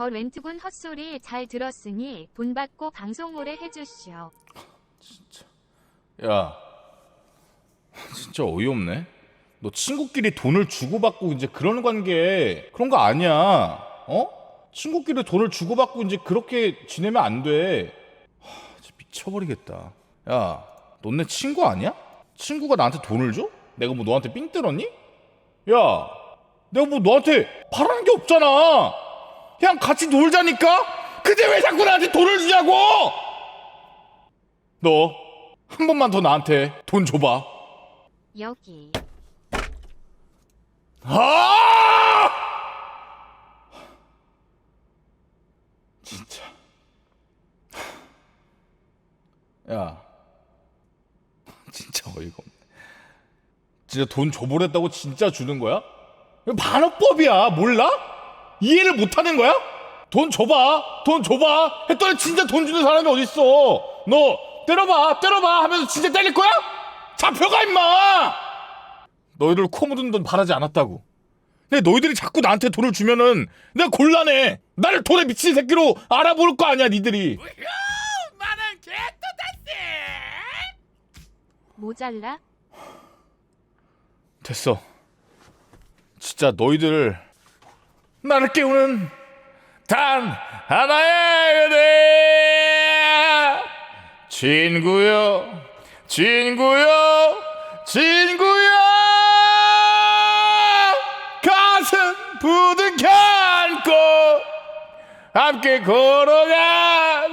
거 렌트군 헛소리 잘 들었으니 돈 받고 방송 오래 해주시오. 야, 진짜 어이없네. 너 친구끼리 돈을 주고받고 이제 그런 관계 그런 거 아니야. 어? 친구끼리 돈을 주고받고 이제 그렇게 지내면 안 돼. 하, 진짜 미쳐버리겠다. 야, 넌 내 친구 아니야? 친구가 나한테 돈을 줘? 내가 뭐 너한테 삥 뜯었니? 야, 내가 뭐 너한테 바라는 게 없잖아. 그냥 같이 놀자니까? 근데 왜 자꾸 나한테 돈을 주냐고! 너 한 번만 더 나한테 돈 줘봐. 여기. 아! 진짜. 야. 진짜 어이가 없네. 진짜 돈 줘보랬다고 진짜 주는 거야? 이거 반어법이야. 몰라? 이해를 못 하는 거야? 돈 줘봐. 돈 줘봐. 했더니 진짜 돈 주는 사람이 어딨어. 너 때려봐. 때려봐. 하면서 진짜 때릴 거야? 잡혀가 임마. 너희들 코 묻은 돈 바라지 않았다고. 근데 너희들이 자꾸 나한테 돈을 주면은 내가 곤란해. 나를 돈에 미친 새끼로 알아볼 거 아니야, 니들이. 모자라? 됐어. 진짜 너희들 나를 깨우는 단 하나의 그대 친구여 친구여 친구여 가슴 부둥켜 안고 함께 걸어가